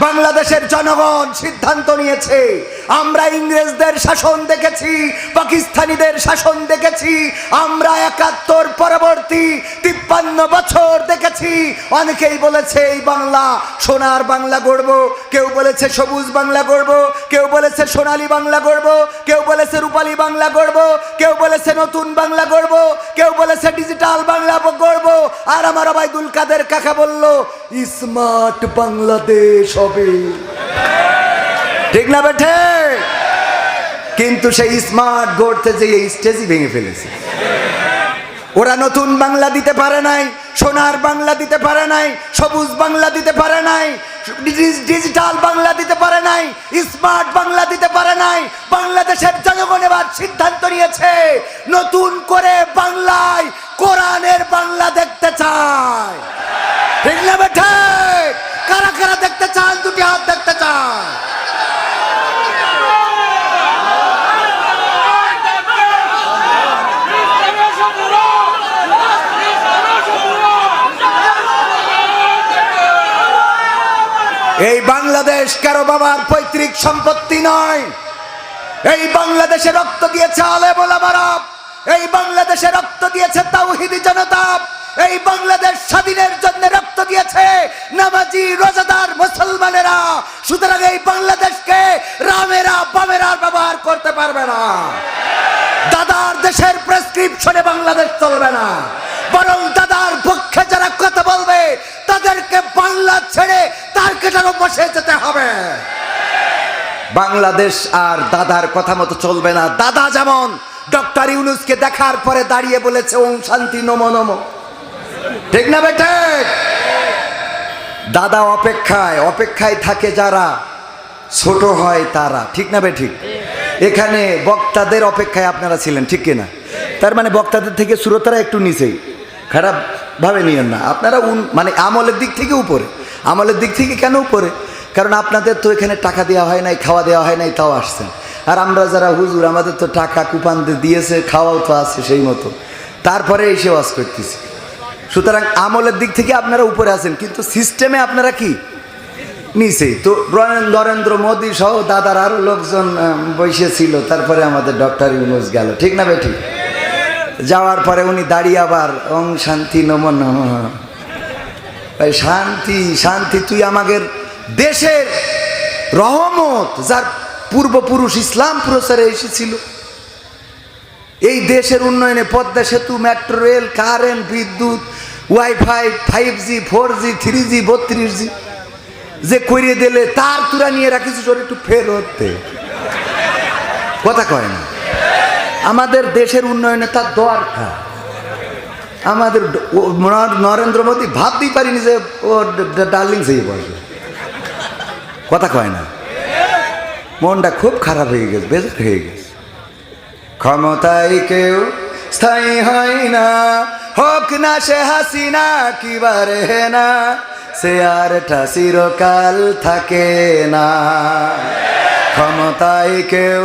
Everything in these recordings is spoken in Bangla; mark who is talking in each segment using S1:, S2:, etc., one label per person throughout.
S1: বাংলাদেশের জনগণ সিদ্ধান্ত নিয়েছে। আমরা ইংরেজদের শাসন দেখেছি, পাকিস্তানিদের শাসন দেখেছি, আমরা একাত্তর পরবর্তী তিপ্পান্ন বছর দেখেছি। অনেকেই বলেছে, এই বাংলা, সোনার বাংলা গড়ব। কেউ বলেছে, সবুজ বাংলা গড়ব। কেউ বলেছে, সোনালী বাংলা গড়ব। কেউ বলেছে, রূপালী বাংলা গড়ব। কেউ বলেছে, নতুন বাংলা গড়ব। কেউ বলেছে, ডিজিটাল বাংলা গড়ব। আর আমার আবাইদুল কাদের কাকা বলল, স্মার্ট বাংলাদেশ হবে ঠিক না বেঠে কিন্তু সেই স্মার্ট গড়তে যে এই স্টেজই ভেঙে ফেলেছে। ওরা নতুন বাংলা দিতে পারে নাই, সোনার বাংলা দিতে পারে নাই, সবুজ বাংলা দিতে পারে নাই ডিজিটাল বাংলা দিতে পারে নাই স্মার্ট বাংলা দিতে পারে নাই, বাংলাদেশের জনগণ এবার সিদ্ধান্ত নিয়েছে, নতুন করে বাংলায় কোরআনের বাংলা দেখতে চায় ঠিক না বেঠে কারা কারা দেখতে চান দুটি হাত দেখতে চান এই বাংলাদেশ কারও বাবার পৈতৃক সম্পত্তি নয়। এই বাংলাদেশে রক্ত দিয়েছে আলে মোলামারা এই বাংলাদেশে রক্ত দিয়েছে তাওহিদি জনতা। এই বাংলাদেশ স্বাধীনের জন্য রক্ত দিয়েছে নামাজি, রোজাদার, মুসলমানেরা। সুতরাং এই বাংলাদেশকে রামেরা, বামেরা ব্যবহার করতে পারবে না। দাদার দেশের প্রেসক্রিপশনে বাংলাদেশ চলবে না। বরং বাংলা ছেড়ে তার কেটারও বসে যেতে হবে। বাংলাদেশ আর দাদার কথা মতো চলবে না। দাদা যেমন ডক্টর ইউনুসকে দেখার পরে দাঁড়িয়ে বলেছে, ওম শান্তি, নম নম। ঠিক না বেটে দাদা অপেক্ষায় অপেক্ষায় থাকে যারা, ছোট হয় তারা। ঠিক না বে, ঠিক? এখানে বক্তাদের অপেক্ষায় আপনারা ছিলেন, ঠিক কিনা? তার মানে বক্তাদের থেকে শ্রোতারা একটু নিচেই। খারাপ? ভাবে নিয়েন না। আপনারা উন- মানে আমলের দিক থেকে উপরে। আমলের দিক থেকে কেন উপরে? কারণ আপনাদের তো এখানে টাকা দেওয়া হয় নাই, খাওয়া দেওয়া হয় নাই, তাও আসছেন আর আমরা যারা হুজুর, আমাদের তো টাকা কুপান দিয়েছে, খাওয়াও তো আছে সেই মতো। তারপরে এসে ওয়াজ করতেছি। সুতরাং আমলের দিক থেকে আপনারা উপরে আছেন, কিন্তু সিস্টেমে আপনারা কি? নিচে। তো নরেন্দ্র মোদী সহ দাদার আরও লোকজন বসে ছিল, তারপরে আমাদের ডক্টর ইউনুস গেল। ঠিক না বেঠিক যাওয়ার পরে উনি দাঁড়িয়ে আবার ওং শান্তি, নম নম। শান্তি শান্তি, তুই আমাদের দেশের রহমত, যার পূর্বপুরুষ ইসলাম প্রচারে এসেছিল। এই দেশের উন্নয়নে পদ্মা সেতু, মেট্রো রেল কারেন্ট বিদ্যুৎ, wifi, five G, four G, three G, বত্রিশ জি, যে করিয়ে দিলে তার তুরা নিয়ে রাখিস ওর একটু ফেরত। কথা কয় না। আমাদের দেশের উন্নয়নে তার দরকার আমাদের নরেন্দ্র মোদী ভাবতেই পারিনি যে ও ডার্লিং সেই বসবে কথা কয় না। মনটা খুব খারাপ হয়ে গেছে, বেজার হয়ে গেছে। ক্ষমতায় কেউ স্থায়ী হয় না, হোক না সে হাসি হাসিনা কিবারে না, সে আর চিরকাল থাকে না। ক্ষমতায় কেউ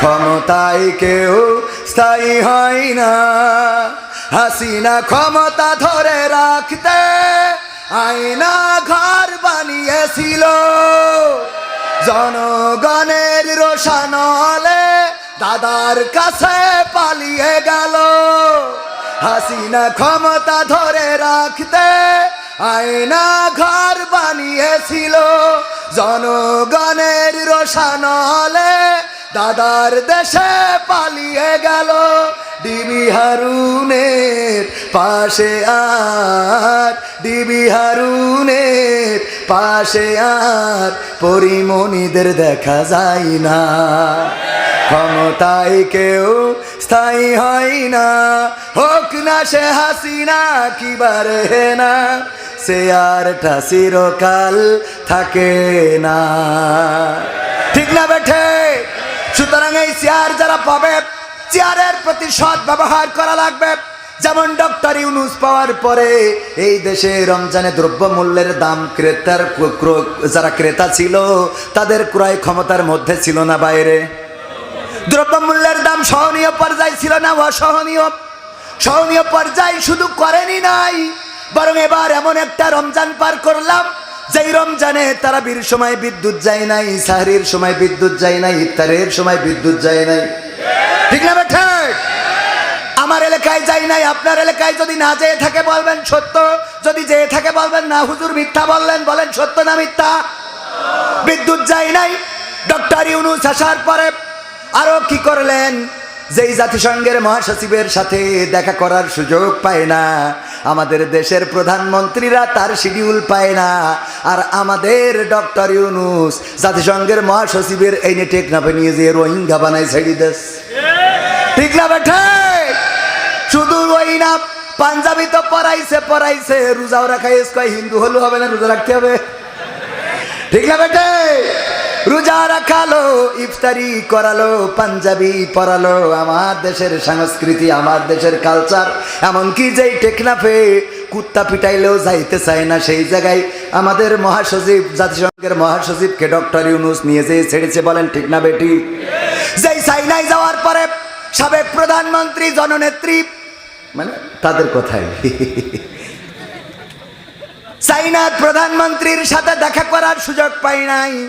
S1: ক্ষমতায় কেউ স্থায়ী হয় না। হাসিনা ক্ষমতা ধরে রাখতে আয়না ঘর বানিয়েছিল। জনগণের রোশানলে দাদার কাছে পালিয়ে গেল। হাসিনা ক্ষমতা ধরে রাখতে আয়না ঘর বানিয়েছিল। জনগণের রোশানলে দাদার দেশে পালিয়ে গেল ডিবি হারুনের পাশে আর, ডিবি হারুনের পাশে আর, পরিমণিদের দেখা যায় না। ক্ষমতায় কেউ স্থায়ী হয় না, হোক না সে হাসিনা কিবারে না চেয়ারটা চিরকাল থাকে না। ঠিক না বেঠে? চেয়ার যারা পাবে, চেয়ারের প্রতি সৎ ব্যবহার করা লাগবে। যেমন ডক্টর ইউনুস পাওয়ার পরে এই দেশে রমজানে দ্রব্য মূল্যের দাম ক্রেতার ক্র- ক্র- যারা ক্রেতা ছিল, তাদের ক্রয় ক্ষমতার মধ্যে ছিল না বাইরে। দ্রব্যমূল্যের দাম সহনীয় পর্যায়ে ছিল না অসহনীয়। সহনীয় পর্যায়ে শুধু করেনি নাই, বরং এবার এমন একটা রমজান পার করলাম যেই রমজানে তারা বীর সময় বিদ্যুৎ যায় নাই, সাহরির সময় বিদ্যুৎ যায় নাই, ইফতারের সময় বিদ্যুৎ যায় নাই। ঠিক না বেঠে? আমার এলাকায় যাই নাই, আপনার এলাকায় যদি না যেয়ে থাকে বলবেন সত্য, যদি যেয়ে থাকে বলবেন না, হুজুর মিথ্যা বললেন, বলেন সত্য না মিথ্যা? বিদ্যুৎ যায় নাই, ডক্টর ইউনুস আসার পরে আরও কি করলেন? যেই জাতিসংঘের মহাসচিবের সাথে দেখা করার সুযোগ পায় না, আমাদের দেশের প্রধানমন্ত্রীরা তার শিডিউল পায় না, আর আমাদের ডক্টর ইউনুস জাতিসংঘের মহাসচিবের এই নিয়ে টেকনাফে নিয়ে যে রোহিঙ্গা বানাই ছেড়ে দেশ। ঠিক না শুধু ওই না, পাঞ্জাবি তো পড়াইছে পড়াইছে রোজাও রাখাই হিন্দু হলে হবে না, রোজা রাখতে হবে। ঠিক না রোজা রাখালো, ইফতারি করালো, পাঞ্জাবি পরালো, আমার দেশের সংস্কৃতি, আমার দেশের কালচার এমনকি যেই টেকনাফে কুত্তা পিটাইলেও যাইতে চায় না সেই জায়গায় আমাদের মহাসচিব, জাতিসংঘের মহাসচিবকে ডক্টর ইউনুস নিয়ে যেয়ে ছেড়েছে বলেন ঠিক না বেটি? যেই চাইনায় যাওয়ার পরে সাবেক প্রধানমন্ত্রী, জননেত্রী মানে তাদের কথাই। চাইনার প্রধানমন্ত্রীর সাথে দেখা করার সুযোগ পাই নাই।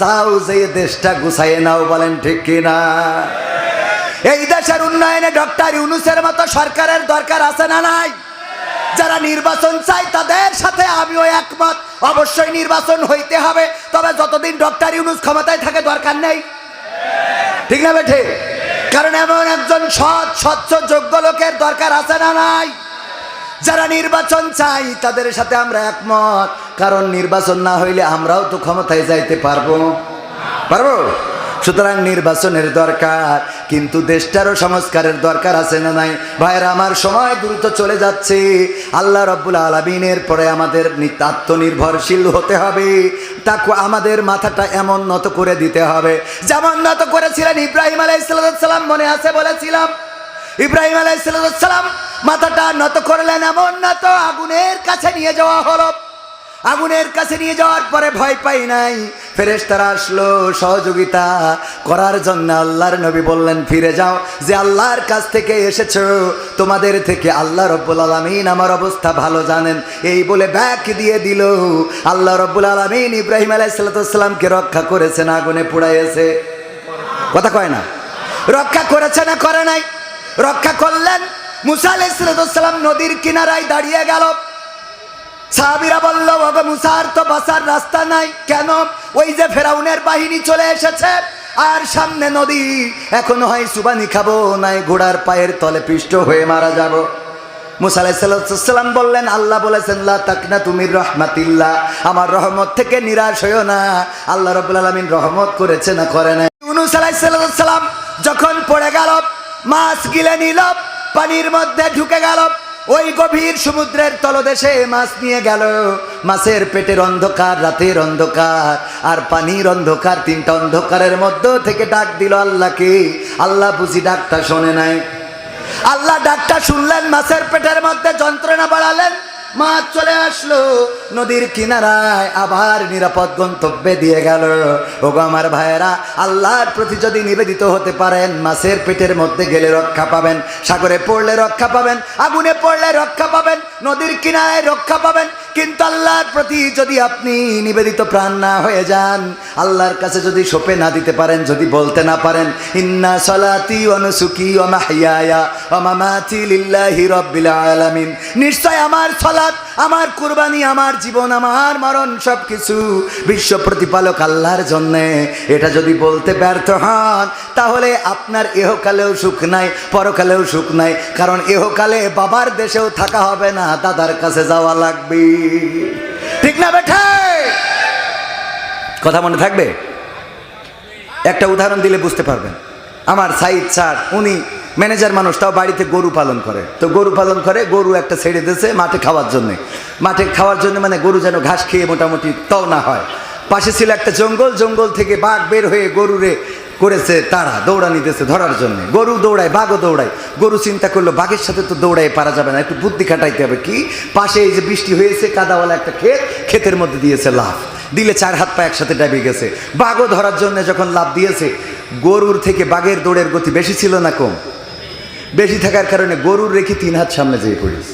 S1: যাও যে দেশটা গুছাইয়ে নাও, বলেন ঠিক কিনা? এই দেশের উন্নয়নে ডক্টর ইউনুসের মতো সরকারের দরকার আছে না নাই? যারা নির্বাচন চাই তাদের সাথে আমিও একমত। অবশ্যই নির্বাচন হইতে হবে, তবে যতদিন ডক্টর ইউনুস ক্ষমতায় থাকে দরকার নেই। ঠিক না বেঠে? কারণ এমন একজন সৎ, স্বচ্ছ, যোগ্য লোকের দরকার আছে না নাই? যারা নির্বাচন চাই, তাদের সাথে আমরা একমত। কারণ নির্বাচন না হইলে আমরাও তো ক্ষমতায় যাইতে পারব। পারব? সুতরাং নির্বাচনের দরকার। কিন্তু দেশটারও সংস্কারের দরকার আছে না নাই? ভাইয়ের, আমার সময় দ্রুত চলে যাচ্ছে। আল্লাহ রব্বুল আলমিনের পরে আমাদের আত্মনির্ভরশীল হতে হবে। তাকে আমাদের মাথাটা এমন নত করে দিতে হবে। যেমন নত করেছিলেন ইব্রাহিম আলাইসালাম মনে আছে বলেছিলাম? ইব্রাহিম আলাইসালাম মাথাটা নত করলেন, এমন না তো আগুনের কাছে নিয়ে যাওয়া হলো। আগুনের কাছে নিয়ে যাওয়ার পরে ভয় পাই নাই। ফেরেশতারা আসলো, সহযোগিতা করার জন্য আল্লাহর নবী বললেন, ফিরে যাও, যে আল্লাহর কাছ থেকে এসেছ, তোমাদের থেকে আল্লাহ রব্বুল আলমিন আমার অবস্থা ভালো জানেন। এই বলে ব্যাক দিয়ে দিল। আল্লাহ রব্বুল আলমিন ইব্রাহিম আলাইসাল্লামকে রক্ষা করেছেন, আগুনে পুড়াইয়েছে। কথা কয় না? রক্ষা করেছে না, করে নাই। রক্ষা করলেন। মুসা আলাইসালাম নদীর কিনারায় দাঁড়িয়ে গেল। সাহাবিরা বলল, ওগো মুসার তো বাসার রাস্তা নাই। কেন? ওই যে ফেরাউনের বাহিনী চলে এসেছে। আর সামনে নদী। এখন হয় সুবানি খাব, নাই ঘোড়ার পায়ের তলে পিষ্ট হয়ে মারা যাব। মুসাল্লাম বললেন, আল্লাহ বলেছেন তাকনা তুমি রহমাতিল্লাহ। আমার রহমত থেকে নিরাশ হইও না। আল্লাহ রবুল আলমিন রহমত করেছে না করে না ইউনুস আলাইসাল্লাম যখন পড়ে গেল মাছ গিলে নিল পানির মধ্যে ঢুকে গেল। ওই গভীর সমুদ্রের তলদেশে মাছ নিয়ে গেল। মাছের পেটের অন্ধকার, রাতের অন্ধকার, আর পানির অন্ধকার, তিনটা অন্ধকারের মধ্য থেকে ডাক দিল আল্লাহকে। আল্লাহ বুঝি ডাকটা শোনে নাই। আল্লাহ ডাকটা শুনলেন, মাছের পেটের মধ্যে যন্ত্রণা বাড়ালেন। মাছ চলে আসলো। নদীর কিনারায় আবার নিরাপদ গন্তব্যে দিয়ে গেল। ওগো আমার ভাইয়েরা, আল্লাহর প্রতি যদি নিবেদিত হতে পারেন, মাছের পেটের মধ্যে গেলে রক্ষা পাবেন, সাগরে পড়লে রক্ষা পাবেন, আগুনে পড়লে রক্ষা পাবেন, নদীর কিনারায় রক্ষা পাবেন, কিন্তু আল্লাহর প্রতি যদি আপনি নিবেদিত প্রাণ না হয়ে যান, আল্লাহর কাছে যদি সোপে না দিতে পারেন, যদি বলতে না পারেন, ইন্না সলাতি অনুসুকি ও মাহিয়া ও মামাতি লিল্লাহি রব্বিল আলামিন। নিশ্চয় আমার সলা সালাত আমার কুরবানি, আমার জীবন, আমার মরণ সব কিছু বিশ্ব প্রতিপালক আল্লাহর জন্যে। এটা যদি বলতে ব্যর্থ হন, তাহলে আপনার এহকালেও সুখ নাই, পরকালেও সুখ নাই, কারণ এহকালে বাবার দেশেও থাকা হবে না, দাদার কাছে যাওয়া লাগবে। ঠিক না বেঠে? কথা মনে থাকবে? একটা উদাহরণ দিলে বুঝতে পারবেন। আমার সাইদ স্যার, উনি ম্যানেজার মানুষ, তাও বাড়িতে গরু পালন করে। তো গরু পালন করে, গরু একটা ছেড়ে দিয়েছে মাঠে খাওয়ার জন্যে। মাঠে খাওয়ার জন্য মানে গরু যেন ঘাস খেয়ে মোটামুটি তাও না হয়। পাশে ছিল একটা জঙ্গল জঙ্গল থেকে বাঘ বের হয়ে গরুরে করেছে তারা, দৌড়ানি দিতেছে ধরার জন্য। গরু দৌড়ায়, বাঘও দৌড়ায়। গরু চিন্তা করল, বাঘের সাথে তো দৌড়ায় পারা যাবে না, একটু বুদ্ধি খাটাইতে হবে কি? পাশে এই যে বৃষ্টি হয়েছে, কাদাওয়ালা একটা ক্ষেত, ক্ষেতের মধ্যে দিয়েছে লাভ দিলে চার হাত পা একসাথে ডাবি গেছে। বাঘও ধরার জন্য যখন লাভ দিয়েছে, গরুর থেকে বাঘের দৌড়ের গতি বেশি ছিল না কম। বেশি থাকার কারণে গরুর রেখে তিন হাত সামনে যেয়ে পড়িস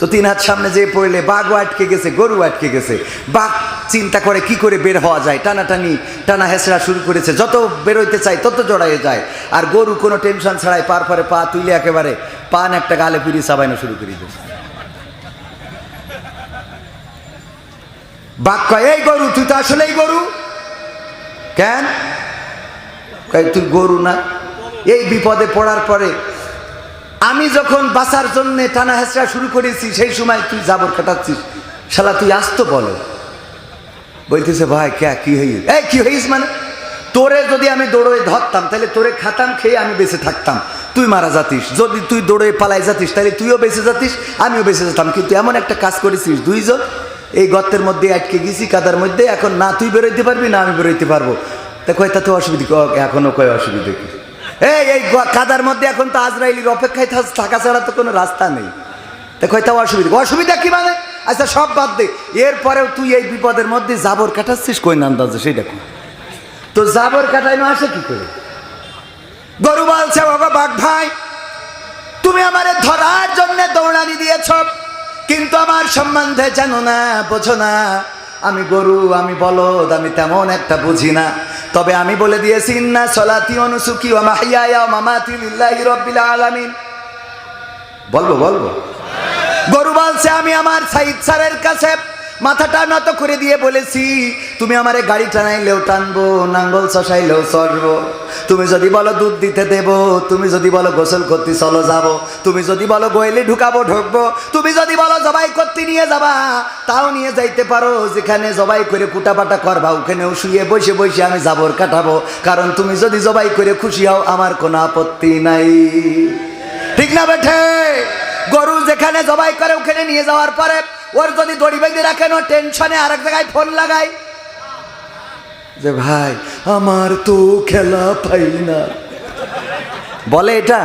S1: তো তিন হাত সামনে যেয়ে পড়লে বাঘও আটকে গেছে গরু আটকে গেছে। বাঘ চিন্তা করে কি করে বের হওয়া যায়? টানাটানি, টানা হেসড়া শুরু করেছে। যত বেরোইতে চায়, তত জড়াইয়ে যায়। আর গরু কোনো টেনশন ছাড়াই পার পরে পা তুলে একেবারে পান একটা গালে পিড়ি চাবাইনো শুরু করে দিয়েছে। বাঘ কয়, এই গরু, তুই তো আসলেই গরু? কেন? তুই গরু না। এই বিপদে পড়ার পরে আমি যখন বাঁচার জন্য টানা হেঁচড়া শুরু করেছি, সেই সময় তুই জাবর কাটাচ্ছিস। শালা, তুই আসতো বলো। বলতেছে, ভাই, কে, কি হইস এই, কি হইস মানে? তোরে যদি আমি দৌড়ে ধরতাম, তাহলে তোরে খাতাম, খেয়ে আমি বেঁচে থাকতাম। তুই মারা যাতিস। যদি তুই দৌড়ে পালাই যাতিস, তাহলে তুইও বেঁচে যাতিস, আমিও বেঁচে যেতাম। কিন্তু এমন একটা কাজ করেছিস, দুইজন, এই গর্তের মধ্যে আটকে গেছি, কাদার মধ্যে, এখন না তুই বেরোইতে পারবি, না আমি বেরোইতে পারব। তা কয়, তা তো অসুবিধা, ক- এখনও কয় অসুবিধা কি? এই এই কাদার মধ্যে এখন তো আজরাইলির অপেক্ষায় থাকা ছাড়া তো কোনো রাস্তা নেই। তা কয় তাও অসুবিধা অসুবিধা কি মানে? আচ্ছা সব বাদ দে। এরপরেও তুই এই বিপদের মধ্যে জাবর কাটাচ্ছিস কই আন্দাজে সেইটা কই তো জাবর কাটাইনো আসে কি করে? গরু বলছে বাবা বাঘ ভাই, তুমি আমারে ধরার জন্য দৌড়ানি দিয়েছ, কিন্তু আমার সম্বন্ধে জানো না, বোঝো না। আমি গরু, আমি বলদ, আমি তেমন একটা বুঝি না। তবে আমি বলে দিয়েছি না সলাতি অনুসুখী ও মাহিয়া মামাতি লিল্লাহি রব্বিল আলামিন। বলব বলব? গরু বলছে, আমি আমার সাইদ স্যারের কাছে মাথাটা নত করে দিয়ে বলেছি, তুমি আমারে গাড়ি টানাইলেও টানবো, নাঙ্গল চষাইলেও চড়বো তুমি যদি বলো দুধ দিতে দেব, তুমি যদি বলো গোসল করতে চলো যাব। তুমি যদি বলো গোয়েলে ঢুকাবো, ঢুকবো। তুমি যদি বলো জবাই করতে নিয়ে যাবা, তাও নিয়ে যাইতে পারো। যেখানে জবাই করে কুটাপাটা করবা, ওখানেও শুয়ে বসে বসে আমি জাবর কাটাবো। কারণ তুমি যদি জবাই করে খুশি হও, আমার কোনো আপত্তি নাই। ঠিক না বেঠে? গরু যেখানে জবাই করে, ওখানে নিয়ে যাওয়ার পরে ওর যদি দড়ি বেঁধে রাখেন ও টেনশনে আরেক জায়গায় ফোন লাগাই যে ভাই, আমার তো খেলা পাই না। বলে এটা?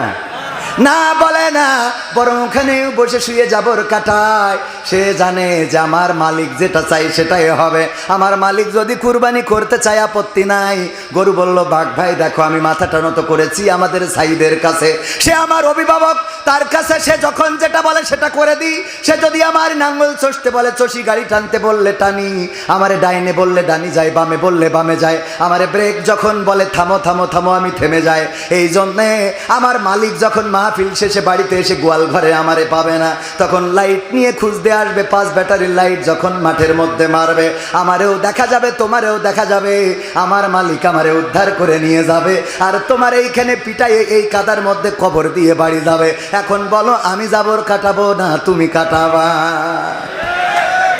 S1: না বলে না, বরং ওখানে বসে শুয়ে যাবর কাটায়। সে জানে যে আমার মালিক যেটা চাই সেটাই হবে। আমার মালিক যদি কুরবানি করতে চায় আপত্তি নাই। গরু বলল, বাঘ ভাই, দেখো আমি মাথাটা নত করেছি আমাদের সাইদের কাছে। সে আমার অভিভাবক, তার কাছে সে যখন যেটা বলে সেটা করে দিই। সে যদি আমার নাঙ্গল চষতে বলে, চষি গাড়ি টানতে বললে টানি। আমারে ডাইনে বললে ডানি যায়, বামে বললে বামে যায়। আমারে ব্রেক যখন বলে, থামো থামো থামো, আমি থেমে যাই। এই জন্যে আমার মালিক যখন মাহফিল শেষে বাড়িতে এসে গোয়াল ঘরে আমারে পাবে না। তখন লাইট নিয়ে খুঁজতে আসবে, পাঁচ ব্যাটারির লাইট যখন মাঠের মধ্যে মারবে। আমারেও দেখা যাবে, তোমারেও দেখা যাবে। আমার মালিক আমারে উদ্ধার করে নিয়ে যাবে। আর তোমার এইখানে পিটাইয়ে এই কাদার মধ্যে কবর দিয়ে বাড়ি যাবে। এখন বলো, আমি যাবর কাটাবো না, তুমি কাটাবা?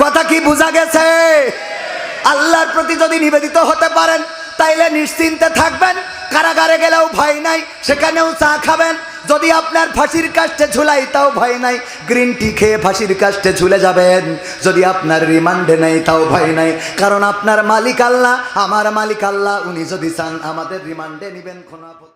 S1: কথা কি বোঝা গেছে? আল্লাহর প্রতি যদি নিবেদিত হতে পারেন, তাইলে নিশ্চিন্তে থাকবেন। কারাগারে গেলেও ভয় নাই, সেখানেও চা খাবেন। যদি আপনার ফাঁসির কাস্টে ঝুলাই, তাও ভয় নাই। গ্রিন টি খেয়ে ফাঁসির কাস্টে ঝুলে যাবেন। যদি আপনার রিমান্ডে নেই, তাও ভয় নাই। কারণ আপনার মালিক আল্লাহ, আমার মালিক আল্লাহ, উনি যদি চান আমাদের রিমান্ডে নেবেন আপত্তি